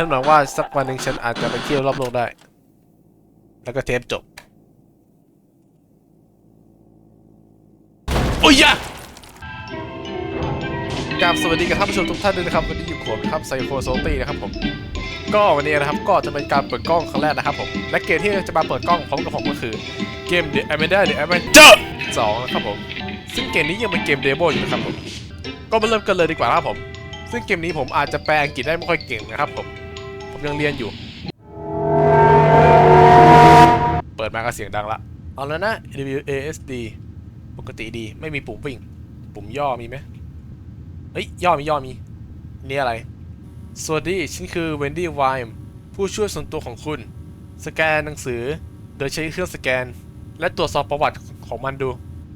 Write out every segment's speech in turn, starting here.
ฉันหวังว่าสักวันหนึ่งฉันอาจจะไปเที่ยวรอบโลกได้ แล้วก็เทปจบ โอ้ยยะกราบสวัสดีกับท่านผู้ชมทุกท่านด้วยนะครับวันนี้อยู่กับผมนะครับไซโคโซตี้นะครับผม ก็วันนี้นะครับก็จะเป็นการเปิดกล้องครั้งแรกนะครับผมและเกมที่จะมาเปิดกล้องพร้อมกับผมก็คือเกม The Amanda The Avenger 2นะครับผม ซึ่งเกมนี้ยังเป็นเกมเดโมอยู่นะครับผม ก็มาเริ่มกันเลยดีกว่าครับผม ซึ่งเกมนี้ผมอาจจะแปลอังกฤษได้ไม่ค่อยเก่งนะครับผม ผมยังเรียนอยู่ เปิดมาก็เสียงดังละ เอาแล้วนะ W A S D ปกติดีไม่มีปุ่มวิ่ง ปุ่มย่อมีไหมเฮ้ย ย่อมีย่อมี นี่อะไร สวัสดี ฉันคือเวนดี้ไวม์ผู้ช่วยส่วนตัวของคุณ สแกนหนังสือ โดยใช้เครื่องสแกน และตรวจสอบประวัติของมันดู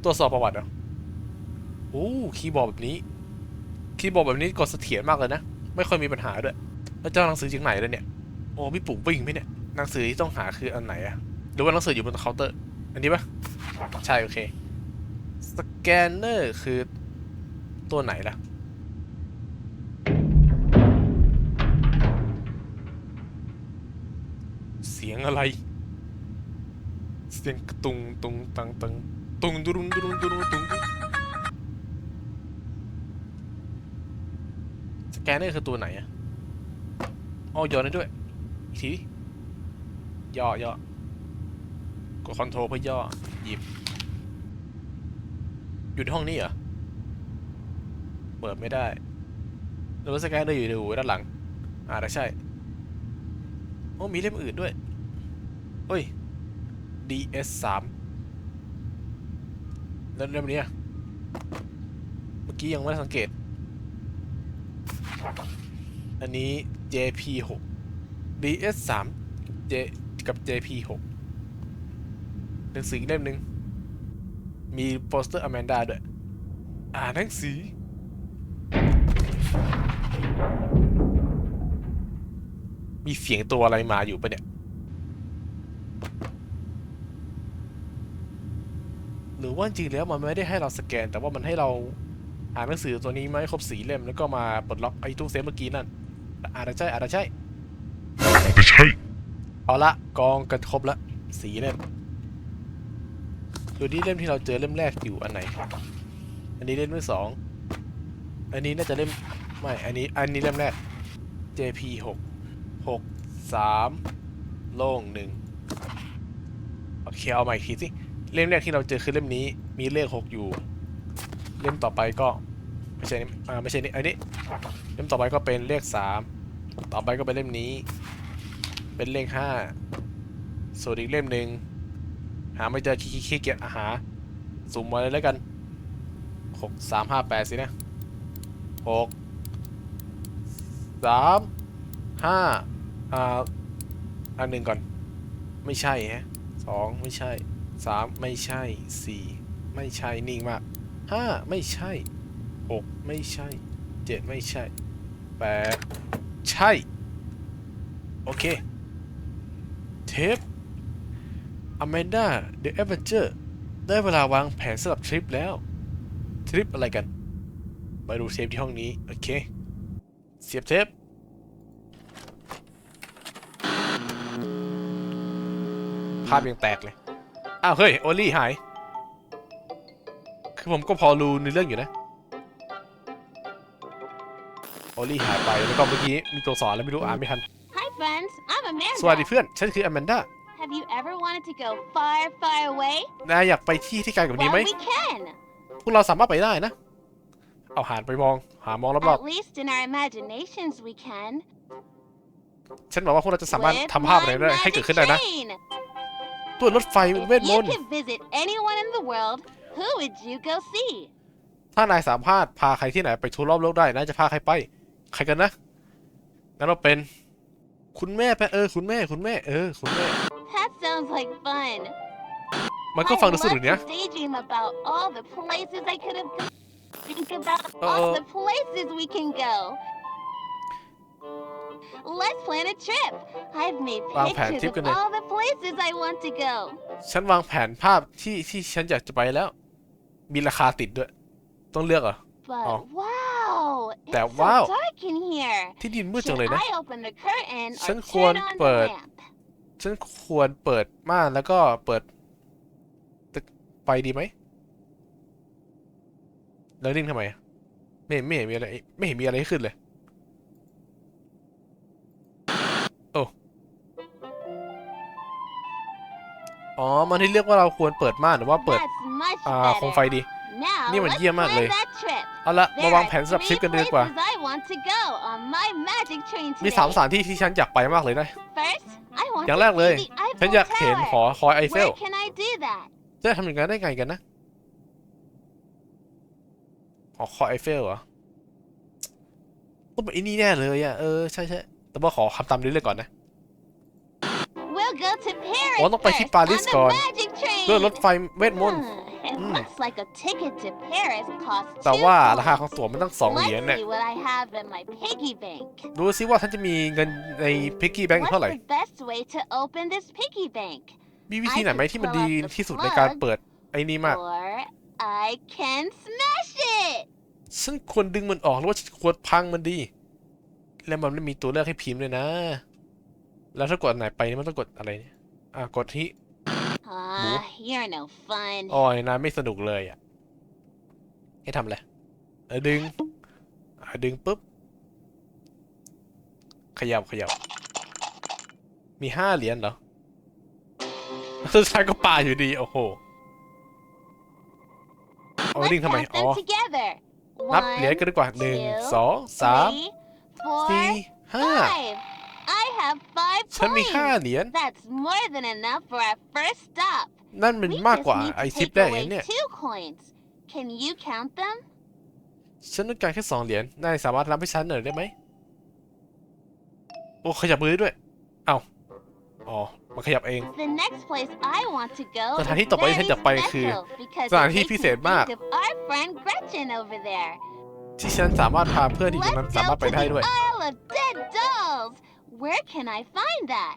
ตรวจสอบประวัติเหรอโอ้คีย์บอร์ดแบบนี้ คีย์บอร์ดแบบนี้กดเสถียรมากเลยนะ ไม่ค่อยมีปัญหาด้วย แล้วเจ้าหนังสือจากไหนแล้วเนี่ยโอ้มีปุ่มวิ่งไหมเนี่ยหนังสือที่ต้องหาคืออันไหนอะหรือว่าหนังสืออยู่บนเคาน์เตอร์ อันนี้ปะใช่โอเคสแกนเนอร์คือตัวไหนล่ะเสียงอะไร เสียงกระตุงตุงตังตังตุงดุรุงดุรุงดุรุงตุงสแกนเนอร์คือตัวไหนอะ อ๋อย่อได้ด้วยอีกทีย่อย่อกดคอนโทรลเพื่อย่อหยิบอยู่ห้องนี้เหรอ เปิดไม่ได้หรือว่าสแกนเนอร์อยู่ในหูด้านหลัง อ่าแต่ใช่ โอ้ มีเล่มอื่นด้วย เฮ้ย DS 3แล้วเล่มนี้อะเมื่อกี้ยังไม่ได้สังเกต อันนี้ JP 6 DS 3 J กับ JP 6 หนังสืออีกเล่มหนึ่งมีโปสเตอร์อแมนดาด้วย อ่านหนังสือ มีเสียงตัวอะไรมาอยู่ปะเนี่ย หรือว่าจริงแล้วมันไม่ได้ให้เราสแกน แต่ว่ามันให้เราอ่านหนังสือตัวนี้มาให้ครบสีเล่มแล้วก็มาปลดล็อกไอ้ตู้เซฟเมื่อกี้นั่น อาจจะใช่อาจจะใช่ไม่ใช่ เอาละกองกันครบละสีเล่มดูที่เล่มที่เราเจอเล่มแรกอยู่อันไหน อันนี้เล่มที่สองอันนี้น่าจะเล่มไม่อันนี้อันนี้เล่มแรก JP หกหกสามโล่งหนึ่งโอเคเอาใหม่อีกทีสิเล่มแรกที่เราเจอคือเล่มนี้มีเลขหกอยู่ เล่มต่อไปก็ ไม่ใช่นี่อ่าไม่ใช่นี่อันนี้เล่มต่อไปก็เป็นเลขสามต่อไปก็เป็นเล่มนี้ เป็นเลขห้าส่วนอีกเล่มหนึ่งหาไม่เจอขี้ขี้เกียจอาหาสุ่มมาเลยแล้วกันหกสามห้าแปดสินะหกสามห้าอ่าอันหนึ่งก่อน ไม่ใช่ฮะสองไม่ใช่สามไม่ใช่สี่ไม่ใช่นิ่งมากห้าไม่ใช่ หกไม่ใช่เจ็ดไม่ใช่แปดใช่ โอเค เทป Amanda The Avenger ได้เวลาวางแผนสำหรับทริปแล้ว ทริปอะไรกัน ไปดูเทปที่ห้องนี้ โอเค เสียบเทปภาพยังแตกเลย อ้าว เฮ้ย โอลี่หาย คือผมก็พอรู้ในเรื่องอยู่นะ ลี่หายไปแล้วก็เมื่อกี้มีตัวสอนแล้วไม่รู้อ่านไม่ทัน Hi, friends. I'm Amanda. สวัสดีเพื่อน ฉันคืออแมนดา Have you ever wanted to go far, far away? นายอยากไปที่ที่ไกลกว่านี้ไหม Well, we can. พวกเราสามารถไปได้นะ เอาหานไปมอง หามองรอบ At least in our imaginations, we can. ๆ ฉันบอกว่าพวกเราจะสามารถ With ทำภาพอะไร my ได้ให้เกิด magic ขึ้นได้นะ train. ตัวรถไฟ If เวทม you นต์ could visit anyone in the world, who would you go see? ถ้านายสามารถพาใครที่ไหนไปทั่วรอบโลกได้นายจะพาใครไป ใครกันนะ งั้นเราเป็น คุณแม่ไปเออ คุณแม่ คุณแม่ เออ คุณแม่ That sounds like fun. มันก็ฟังดู I'd สนุก love เนี้ย to daydream about all the places I could have gone. Think about Uh-oh. all the places we can go. Let's plan a trip. I've made วางแผนทริป pictures กัน of เลย all the places I want to go. ฉันวางแผนภาพที่ที่ฉันอยากจะไปแล้ว มีราคาติดด้วย ต้องเลือกเหรอ But Oh. wow, That it's so wow. Dark dark in here. ที่ดินมืดจัง Should เลยนะ I open the curtain or ฉันควร turn on เปิด the lamp? ฉันควรเปิดม่านแล้วก็เปิดตึกไฟดีไหมแล้วนิ่งทำไมอะไม่เห็นไม่เห็นมีอะไรไม่เห็นมีอะไรให้ขึ้นเลย โอ้อ๋อ มันที่เรียกว่าเราควรเปิดม่านหรือว่าเปิด That's much อ่าโคมไฟ better. ดี Now นี่มัน let's เยี่ยมมากเลย plan that trip. เอาละมา There วาง are แผนสำหรับทริป three กันเลยดีกว่า places I want to go on my magic train มีสาม today. สถานที่ที่ฉันอยากไปมากเลยนะ First, I want อย่าง to แรกเลย see the ฉัน Eiffel อยากเห็นหอ Tower. คอยไอเฟล Where can I do that? จะทำอย่างนั้นได้ไงกันนะ หอคอยไอเฟลเหรอต้องเป็นไอ้นี่แน่เลยอะ เออ ใช่ใช่แต่ว่าขอคำตามนี้เลยก่อนนะ We'll go to Paris อ๋อต้องไปที่ first ปารีส on the ก่อน magic train. ด้วยรถไฟเวทมนต์ Hmm, It Mm. looks like a ticket to Paris costs แต่ two ว่าราคา coins. ของตั๋วมันตั้งสองเหรียญ Let's เนี่ย see what I have in my piggy bank. ดูซิว่าฉันจะมีเงินในพิกกี้แบงค์ What's เท่าไหร่ the best way to open this piggy bank? มีวิธีไหนไหมที่มันดีที่สุดในการเปิดไอ้นี่มาก Or I can smash it. ฉันควรดึงมันออกหรือว่าฉันควรพังมันดี แล้วมันไม่มีตัวเลือกให้พิมพ์เลยนะ แล้วถ้ากดอันไหนไปนี่มันต้องกดอะไรเนี่ยอะกดที่ Ah, you're no fun. อ๋อยนายไม่สนุกเลยอะให้ทำอะไรเออดึงอะดึงปุ๊บ ขยับขยับ มีห้าเหรียญเหรอสุดท้ายก็ปาอยู่ดี โอ้โหเอา Let's ดึงทำไม count อ๋อ them together. นับเหรียญ One, กันดีกว่าหนึ่ง two, สองสาม three, four, สี่ห้า five. I have five ฉันมีห้า coins. เหรียญ That's more than enough for our first stop. นั่นมัน We มาก just กว่า need ไอ to ทริป take แรก away เนี่ย two coins. Can you count them? ฉันต้องการแค่สองเหรียญ นายสามารถรับให้ฉันหน่อยได้ไหม โอ้ ขยับมือด้วย เอ้า อ๋อ มันขยับเอง The next place I want to go สถานที่ is ต่อไปที่ฉัน very อยากไปคือ special because สถาน it ที่ makes พิ me เศษมาก think of our friend Gretchen over there. ที่ฉันสามารถพาเพื่อนที่อยู่นั้น Let's สามาร go ถไป to ได้ the ด้วย Isle of Dead Dolls. Where can I find that?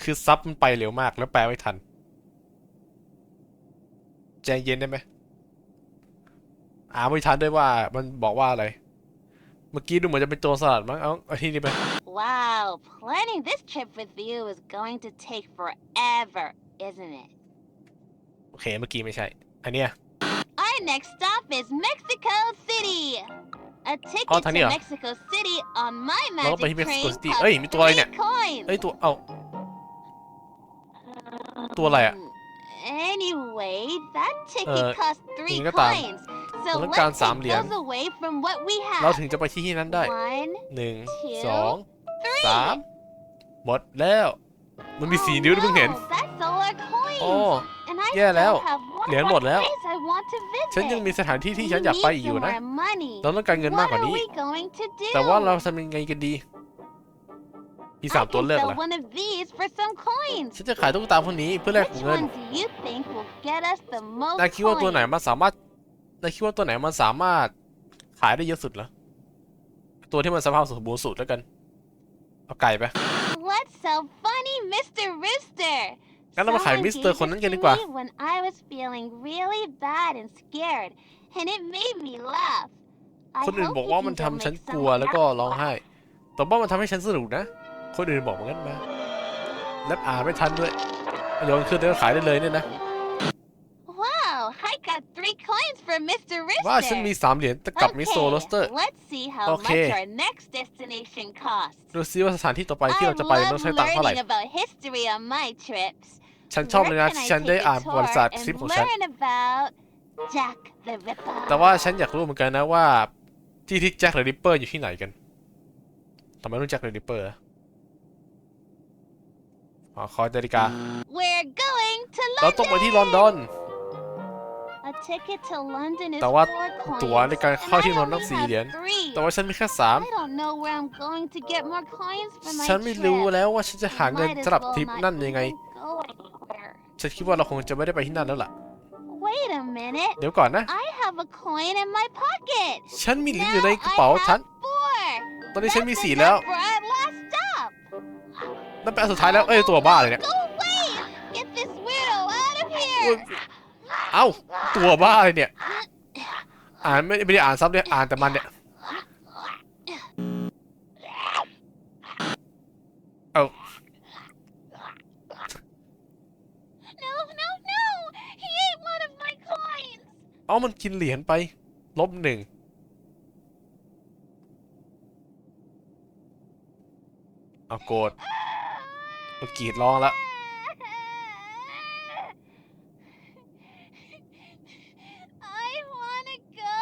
คือซับมันไปเร็วมากแล้วแปลไม่ทัน ใจเย็นได้ไหมอ่านไม่ทันด้วยว่ามันบอกว่าอะไร เมื่อกี้ดูเหมือนจะเป็นโจรสลัดมั้ง เอาเอาที่นี่ไป Wow, planning this trip with you is going to take forever, isn't it? โอเค เมื่อกี้ไม่ใช่ อันเนี้ย Our next stop is Mexico City. A ticket Oh, to Tanya. Mexico City on my เราต้อง magic ไปที่ Mexico train City costs เอ้ย มีตัวอะไรเนี่ย three coins. เอ้ย ตัว เอาตัวอะไรอะ Um, Anyway, that ticket เอ่อ costs three ยังไงก็ตาม coins. So เราต้องการ let's สาม take เหรียญ those away from what we เรา have. ถึงจะไปที่ที่นั้นได้ One, หนึ่ง two, สอง three. สาม หมดแล้ว มันมีสี Oh นิ้วด้วยเพิ่งเห็น no, That's all our coins. โอ้ And I แย่แล้ว still have one เหรียญ more หมดแล้ว place I want to visit. ฉันยังมีสถานที่ที่ We ฉันอยากไป need อีกอยู่ some นะ more money. เราต้องการเงินมาก What กว่า are นี้ we going to do? แต่ว่าเราทำยังไงกันดี มีสาม I ตัว can เลือก sell เหรอ one of these for some coins. ฉันจะขายตุ๊กตาพวกนี้เพื่อแลก Which เงิน one do you think will get us the most นายคิดว่าตัวไหน coins? มันสามารถนายคิดว่าตัวไหนมันสามารถขายได้เยอะสุดเหรอ ตัวที่มันสภาพสมบูรณ์สุดแล้วกัน เอาไก่ไป Let's sell funny Mr. Rooster. งั้นเรามาขาย Someone มิสเตอร์ gave คนนั้น this กัน to ดีกว่า me When I was feeling really bad and scared, and it made me laugh. I คนอื่น hope บอก you ว่า can มัน go ทำฉัน make กลัว someone แล้วก็ else ร้อง laugh. ไห้ แต่ว่ามันทำให้ฉันสนุกนะ คนอื่นบอกเหมือนกันมา แล้วอ่านไม่ทันด้วยโยนขึ้นแล้วขายได้เลยเนี่ยนะ Wow, I got three coins for Mr. Rooster. ว่าฉันมีสามเหรียญกับมิโซโรสเตอร์ let's see how Okay. much our next destination costs. ดูซิว่าสถานที่ต่อไปที่ I เราจะไปต้อ love งใช้ตังค์เท่าไหร่ learning about history on my trips. ฉันชอบเลย Where นะ can ที่ I ฉันได้ take a อ่านประวัติศาสตร์ tour ทริป and ของฉัน learn about Jack the Ripper? แต่ว่าฉันอยากรู้เหมือนกันนะว่า ที่ที่แจ็คเดอะริปเปอร์อยู่ที่ไหนกันทำไมต้องแจ็คเดอะริปเปอร์อ๋อคอยนาฬิกา We're going to เราต้องไปที่ลอนดอน A ticket to London is แต่ว่า four coins, ตั๋วในการ and เข้าที่ I ลอนดอน only สี่ have เหรียญ three. แต่ว่าฉันมีแค่สาม I don't know where I'm going to get more coins for my ฉันไม่รู้ trip. แล้วว่าฉันจะหาเงิน Might as สำหรับ well ทริป not นั่นยังไง even go anywhere. ฉันคิดว่าเราคงจะไม่ได้ไปที่นั่นแล้วล่ะ Wait a minute. เดี๋ยวก่อนนะ I have a coin in my pocket. ฉันมีเหรียญ Now อยู่ในกระเป๋า I ฉัน have four. ตอนนี้ฉันมี That's สี่แล้ว enough for our last stop. นั่นเป็นอันสุดท้ายแล้ว เอ้ย ตัวบ้าเลยเนี่ย Go away. Get this weirdo out of โอ้ย here. เอ้า ตัวบ้าเลยเนี่ย อ่านไม่ไม่ได้อ่านซับเลยอ่านแต่มันเนี่ย อามันกินเหรียญไป ลบหนึ่งเอาโกรธมันกรีดร้องละ I wanna go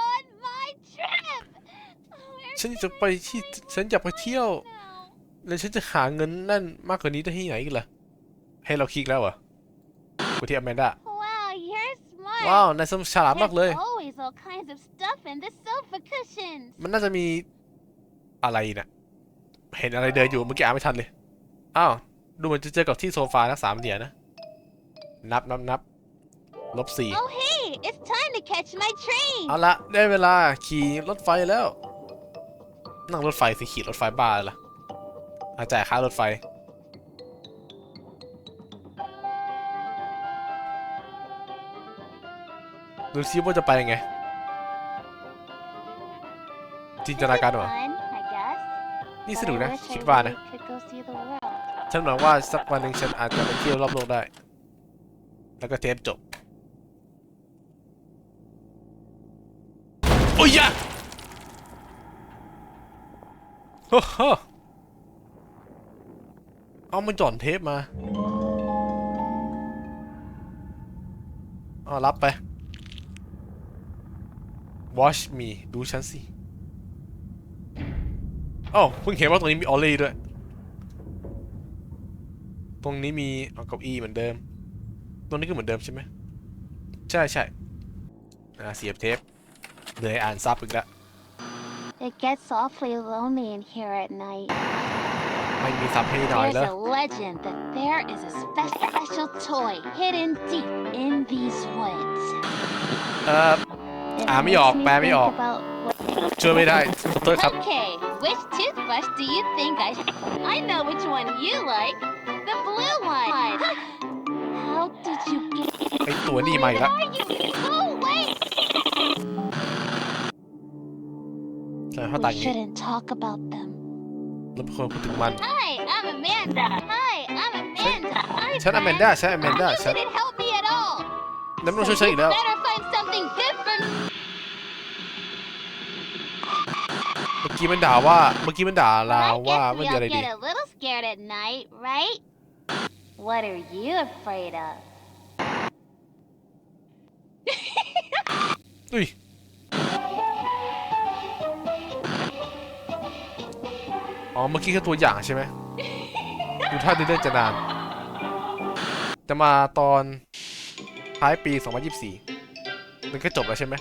on my trip. ฉันจะไปที่ฉันอยากไปเที่ยว now? แล้วฉันจะหาเงินนั่นมากกว่านี้ได้ที่ไหนกันล่ะ ให้เราคลิกแล้วเหรอกูที่อแมนดา Wow, you're smart. ว้าวนายสมฉลาดมากเลย There's always all kinds of stuff in the sofa cushions. มันน่าจะมีอะไรนะเห็นอะไรเดินอยู่เมื่อกี้อ่านไม่ทันเลย อ้าว ดูเหมือนจะเจอกับที่โซฟาทั้งสามเหรียญนะ นับนับนับลบสี่ Oh, hey, it's time to catch my train. เอาละได้เวลาขี่รถไฟแล้ว นั่งรถไฟสิขี่รถไฟบ้าเลยล่ะอาจ่ายค่ารถไฟ ดูซิว่าจะไปยังไง จินตนาการเหรอ Fun, I guess. นี่ส But นุก I นะ wish I คิดว่านะ really could go see the world. ฉันหวังว่าสักวันหนึ่งฉันอาจจะไปเที่ยวรอบโลกได้ แล้วก็เทปจบ โอ้ยยะโอ้โหเอามันจ่อนเทปมาเอารับไป watch me ดูฉันสิอ้าวเพิ่งเห็นว่าตรงนี้มีออลลี่ด้วย ตรงนี้มีเอาเก้าอี้เหมือนเดิม ตรงนี้ก็เหมือนเดิมใช่ไหม ใช่ใช่อ่าเสียบเทปเลยอ่านซับอีกแล้ว It gets awfully lonely in here at night. ไม่มีซับให้หน่อย There's เลย a legend that there is a spe- special toy hidden deep in these woods. เอ่อ It อ่านไม่ออก makes me แปลไม่ออก think about what- ช่วยไม่ได้ขอโทษครับ Okay, which toothbrush do you think I should? I know which one you like. The blue one. How did you get? ไอตัวนี้มาอีกแล้ว Where are you? Go away. ใช่เพราะต่าง We อย่างนี้ shouldn't talk about them. เราเป็นคนพูดถึงมัน Hi, I'm Amanda. Hi, I'm Amanda. Hi, ฉันอแมนด้าฉันอแมนด้า You ฉัน didn't help me at all. น้ำมัน So ช่วยฉันอี you กแล้ว better find กี้มันด่าว่า เมื่อกี้มันด่าเรา I ว่า guess ไม่ we มี all อะไรดี get a little scared at night, right? What are you afraid of? อุ้ยอ๋อ เมื่อกี้แค่ตัวอย่างใช่ไหมดูท่าเดินจะนาน จะมาตอนท้ายปี 2024 มันก็จบแล้วใช่ไหม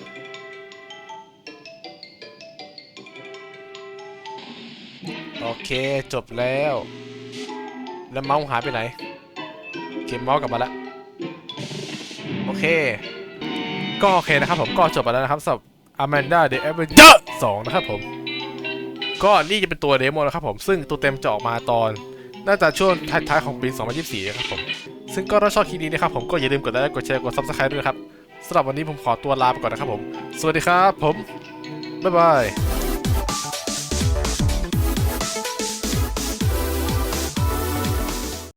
เคจบแล้ว แล้วเมาส์หายไปไหน เก็บเมาส์กลับมาแล้วโอเค ก็โอเคนะครับผมก็จบไปแล้วนะครับสำหรับ Amanda the Avenger 2 นะครับผม ก็นี่จะเป็นตัวเดโมนะครับผม ซึ่งตัวเต็มจะออกมาตอน น่าจะช่วงท้ายๆของปี 2024 นะครับผม ซึ่งก็ถ้าชอบคลิปนี้นะครับผมก็อย่าลืมกดไลค์กดแชร์กด Subscribe ด้วยครับสำหรับวันนี้ผมขอตัวลาไปก่อนนะครับผม สวัสดีครับผม บ๊ายบาย